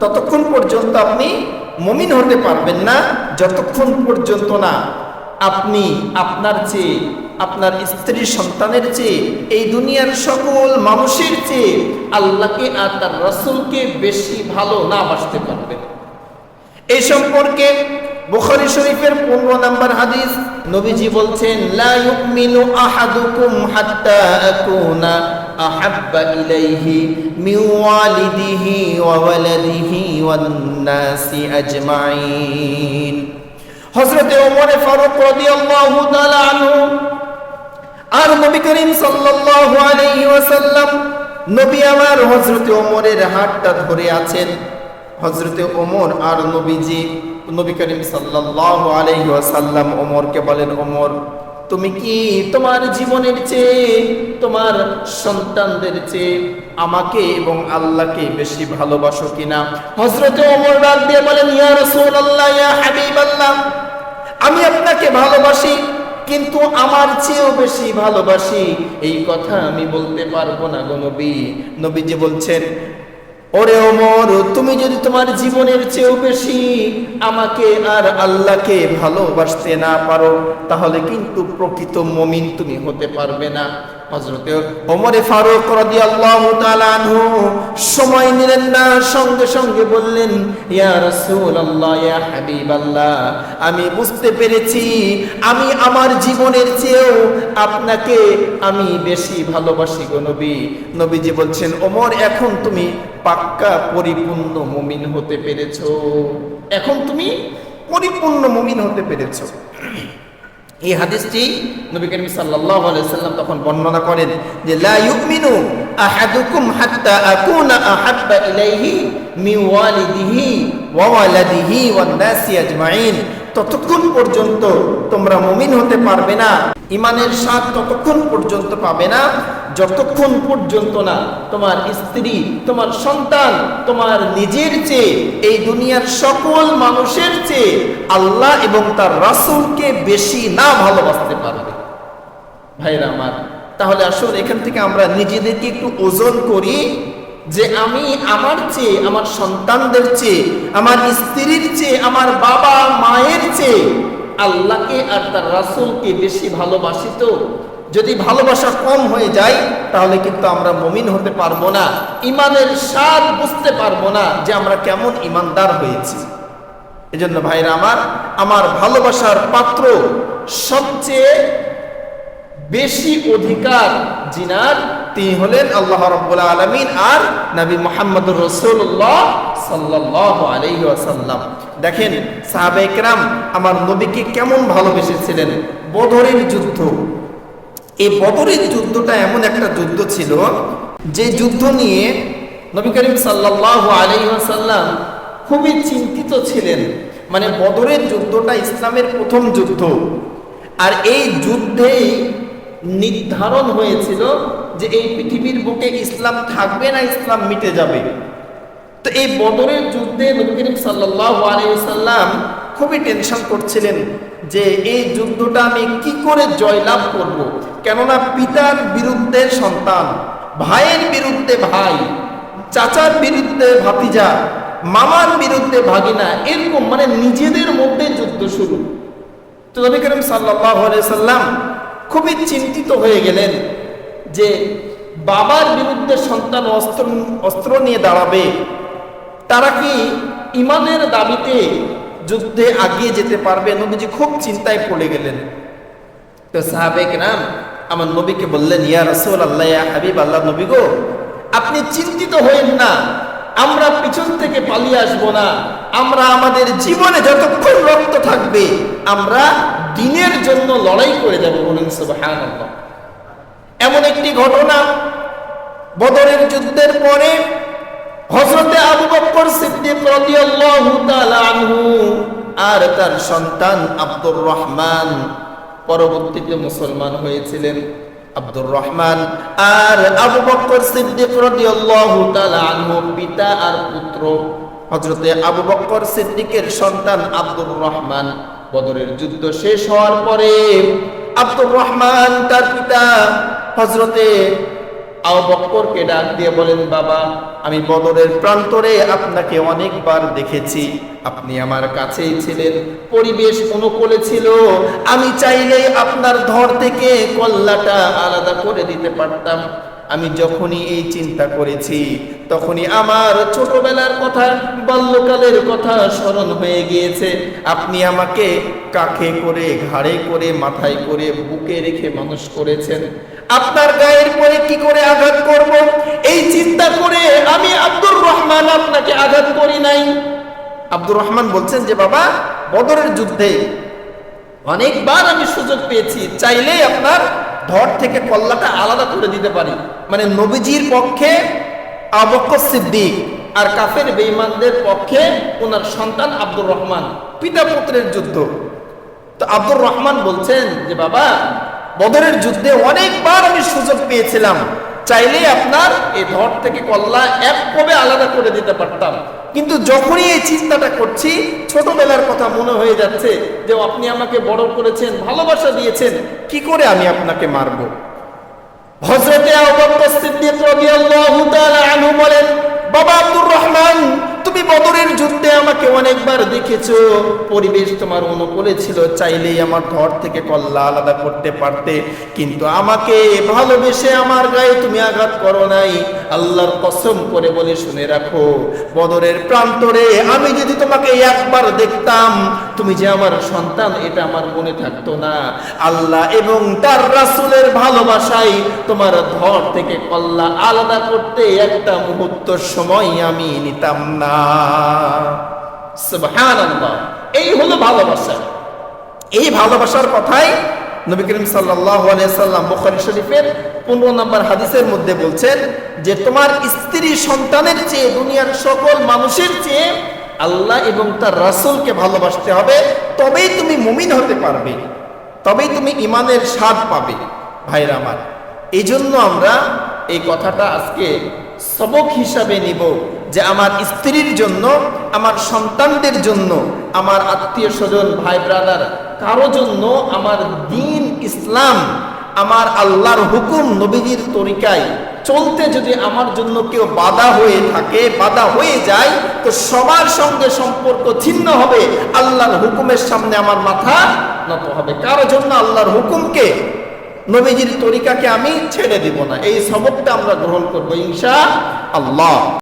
ততক্ষণ পর্যন্ত আপনি মমিন হতে পারবেন না, যতক্ষণ পর্যন্ত না আপনি আপনার চেয়ে, আপনার স্ত্রীর সন্তানের চেয়ে, এই দুনিয়ার সকল মানুষের চেয়ে আল্লাহকে আর তার রসুলকে বেশি ভালো না বাসতে পারবেন এই সম্পর্কে বুখারী শরীফের 15 নাম্বার হাদিস নবীজি বলছেন, লা আহাদুকুম হাত্তা মিন ওয়ালিদিহি ওয়া ওয়ালাদিহি ওয়ান নাসি আজমাইন হযরতে ওমর ফারুক রাদিয়াল্লাহু তাআলা আনহু আর নবী করিম সাল্লাল্লাহু আলাইহি ওয়াসাল্লাম নবী আমার হযরতে ওমরের হাতটা ধরে আছেন। হজরতে ওমর আর নবীজি, নবী করিম সাল্লাল্লাহু আলাইহি ওয়াসাল্লাম ওমরকে বলেন, ওমর তুমি কি তোমার জীবনের চেয়ে, তোমার সন্তানদের চেয়ে আমাকে এবং আল্লাহকে বেশি ভালোবাসো কিনা? হজরতে ওমর ডাক দিয়ে বলেন, ইয়া রাসূলুল্লাহ, ইয়া হাবিবাল্লাহ, আমি আপনাকে ভালোবাসি, কিন্তু আমার চেয়েও বেশি ভালোবাসি। এই কথা আমি বলতে পারব না গো নবী। নবীজি বলছেন ওরে ওমর, তুমি যদি তোমার জীবনের চেয়েও বেশি আমাকে আর আল্লাহকে ভালোবাসতে না পারো, তাহলে কিন্তু প্রকৃত মমিন তুমি হতে পারবে না। হজরতে ওমরে ফারুক রাদিয়াল্লাহু তাআলা আনহু সময় নিলেন না সঙ্গে সঙ্গে বললেন ইয়া রাসূলুল্লাহ ইয়া হাবিবাল্লাহ আমি বুঝতে পেরেছি আমি আমার জীবনের চেয়েও আপনাকে আমি বেশি ভালোবাসি গো নবী। নবীজি বলছেন ওমর এখন তুমি পাক্কা পরিপূর্ণ মুমিন হতে পেরেছ। এখন তুমি পরিপূর্ণ মুমিন হতে পেরেছ। এই হাদিসটি নবী করিম সাল্লাল্লাহু আলাইহি সাল্লাম তখন বর্ণনা করেন যে, লা ইউমিনু আহাদুকুম হাত্তা আকুনা আহাব্বা ইলাইহি মিন ওয়ালিদিহি ওয়া ওয়ালাদিহি ওয়ান নাসি আজমাইন। ততক্ষণ পর্যন্ত তোমরা মমিন হতে পারবে না। ইমানের স্বাদ ততক্ষণ পর্যন্ত পাবে না, যতক্ষণ পর্যন্ত না তোমার স্ত্রী, তোমার সন্তান, তোমার নিজের চেয়ে, এই দুনিয়ার সকল মানুষের চেয়ে আল্লাহ এবং তার রাসুলকে বেশি না ভালোবাসতে পারবে। ভাইরা আমার, তাহলে আসুন এখান থেকে আমরা নিজেদেরকে একটু ওজন করি। যে আমি আমার চেয়ে, আমার সন্তানদের চেয়ে, আমার স্ত্রীর চেয়ে, আমার বাবা মায়ের চেয়ে আল্লাহকে আর তার রাসূলকে বেশি ভালোবাসি তো। যদি ভালোবাসা কম হয়ে যায়, তাহলে কিন্তু আমরা মমিন হতে পারব না। ইমানের স্বাদ বুঝতে পারব না যে আমরা কেমন ইমানদার হয়েছি। এজন্য ভাইরা আমার আমার ভালোবাসার পাত্র সবচেয়ে বেশি অধিকার জিনার তিনি হলেন আল্লাহ রব্বুল আলমিন আর নবী মোহাম্মদুর রসুল্লাহ সাল্লাহ ওয়াসাল্লাম। দেখেন সাহাবেকরাম আমার নবীকে কেমন ভালোবেসেছিলেন? বদরের যুদ্ধ। এই বদরের যুদ্ধটা এমন একটা যুদ্ধ ছিল, যে যুদ্ধ নিয়ে নবী করিম সাল্লাহ ওয়াসাল্লাম খুবই চিন্তিত ছিলেন। মানে বদরের যুদ্ধটা ইসলামের প্রথম যুদ্ধ। আর এই যুদ্ধেই নির্ধারণ হয়েছিল যে এই পৃথিবীর বুকে ইসলাম থাকবে না, ইসলাম মিটে যাবে তো এই বদরের যুদ্ধে নবী করিম সাল্লাহ আলাইসাল্লাম খুবই টেনশন করছিলেন যে এই যুদ্ধটা আমি কি করে জয়লাভ করব। কেননা পিতার বিরুদ্ধে সন্তান, ভাইয়ের বিরুদ্ধে ভাই, চাচার বিরুদ্ধে ভাতিজা, মামার বিরুদ্ধে ভাগিনা, এরকম মানে নিজেদের মধ্যে যুদ্ধ শুরু তো নবী করিম সাল্লাহ সাল্লাম খুবই চিন্তিত হয়ে গেলেন যে বাবার বিরুদ্ধে সন্তান অস্ত্র অস্ত্র নিয়ে দাঁড়াবে। তারা কি ইমানের দাবিতে যুদ্ধে আগিয়ে যেতে পারবে? নবীজি খুব চিন্তায় পড়ে গেলেন। তো সাহাবেক রাম আমার নবীকে বললেন, ইয়া রসুল আল্লাহ হাবিব আল্লাহ নবী গো, আপনি চিন্তিত হয়েন না। আমরা পিছন থেকে পালিয়ে আসব না। আমরা আমাদের জীবনে যতক্ষণ রক্ত থাকবে, আমরা দিনের জন্য লড়াই করে যাব বলুন সুবহানাল্লাহ। এমন একটি ঘটনা বদরের যুদ্ধের পরে হজরতে আবু বক্কর সিদ্দিক রাদিয়াল্লাহু তাআলা আনহু আর তার সন্তান আব্দুর রহমান পরবর্তীতে মুসলমান হয়েছিলেন আব্দুর রহমান আর আবু বক্কর সিদ্দিক রাদিয়াল্লাহু তাআলা আনহু পিতা আর পুত্র হযরতে আবু বক্কর সিদ্দিকের সন্তান আব্দুর রহমান। বদরের যুদ্ধ শেষ হওয়ার পরে আব্দুর রহমান তার পিতা হজরতে আও বক্করকে ডাক দিয়ে বলেন, বাবা, আমি বদরের প্রান্তরে আপনাকে অনেকবার দেখেছি। আপনি আমার কাছেই ছিলেন, পরিবেশ অনুকূলে ছিল। আমি চাইলেই আপনার ধর থেকে কল্লাটা আলাদা করে দিতে পারতাম। আমি যখনই এই চিন্তা করেছি, তখনই আমার ছোটবেলার কথা, বাল্যকালের কথা স্মরণ হয়ে গিয়েছে। আপনি আমাকে কাখে করে, ঘাড়ে করে, মাথায় করে, বুকে রেখে মানুষ করেছেন। আপনার গায়ের পরে কি করে আঘাত করব? এই চিন্তা করে আমি আব্দুর রহমান আপনাকে আঘাত করি নাই। আব্দুর রহমান বলছেন যে, বাবা, বদরের যুদ্ধে অনেকবার আমি সুযোগ পেয়েছি। চাইলেই আপনার ধর থেকে কল্লাটা আলাদা করে দিতে পারি। মানে নবীজির পক্ষে আবক্ষ সিদ্দিক আর কাফের বেঈমানদের পক্ষে ওনার সন্তান আব্দুর রহমান, পিতা পুত্রের যুদ্ধ। তো আব্দুর রহমান বলছেন যে, বাবা, বদরের যুদ্ধে অনেকবার আমি সুযোগ পেয়েছিলাম। চাইলেই আপনার এই ধর থেকে কল্লা এক কবে আলাদা করে দিতে পারতাম। কিন্তু যখনই এই চিন্তাটা করছি, ছোটবেলার কথা মনে হয়ে যাচ্ছে যে আপনি আমাকে বড় করেছেন, ভালোবাসা দিয়েছেন, কি করে আমি আপনাকে মারবো? হজরতে বলেন, বাবা আব্দুর রহমান, তুমি বদরের যুদ্ধে আমাকে অনেকবার দেখেছ। পরিবেশ তোমার অনুকূলে ছিল, চাইলেই আমার ধর থেকে কল্লা আলাদা করতে পারতে। কিন্তু আমাকে ভালোবেসে আমার গায়ে তুমি আঘাত করো নাই। আল্লাহর কসম করে বলে শুনে রাখো, বদরের প্রান্তরে আমি যদি তোমাকে একবার দেখতাম, তুমি যে আমার সন্তান, এটা আমার মনে থাকতো না। আল্লাহ এবং তার রাসূলের ভালোবাসাই তোমার ধর থেকে কল্লা আলাদা করতে একটা মুহূর্ত সময় আমি নিতাম না। এই হলো ভালোবাসা। এই ভালোবাসার কথাই নবী করিম সাল্লাল্লাহু আলাইহি সাল্লাম বুখারী শরীফের 15 নম্বর হাদিসের মধ্যে বলছেন যে তোমার স্ত্রী সন্তানের চেয়ে দুনিয়ার সকল মানুষের চেয়ে আল্লাহ এবং তার রাসূলকে ভালোবাসতে হবে, তবেই তুমি মুমিন হতে পারবে, তবেই তুমি ইমানের স্বাদ পাবে। ভাইরা আমার এই জন্য আমরা এই কথাটা আজকে সবক হিসাবে নিব যে আমার স্ত্রীর জন্য, আমার সন্তানদের জন্য, আমার আত্মীয় স্বজন ভাই ব্রাদার কারও জন্য আমার দিন ইসলাম আমার আল্লাহর হুকুম নবীজির তরিকায় চলতে যদি আমার জন্য কেউ বাধা হয়ে থাকে, বাধা হয়ে যায়, তো সবার সঙ্গে সম্পর্ক ছিন্ন হবে, আল্লাহর হুকুমের সামনে আমার মাথা নত হবে। কারও জন্য আল্লাহর হুকুমকে, নবীজির তরিকাকে আমি ছেড়ে দিব না? এই সবকটা আমরা গ্রহণ করব ইনশা আল্লাহ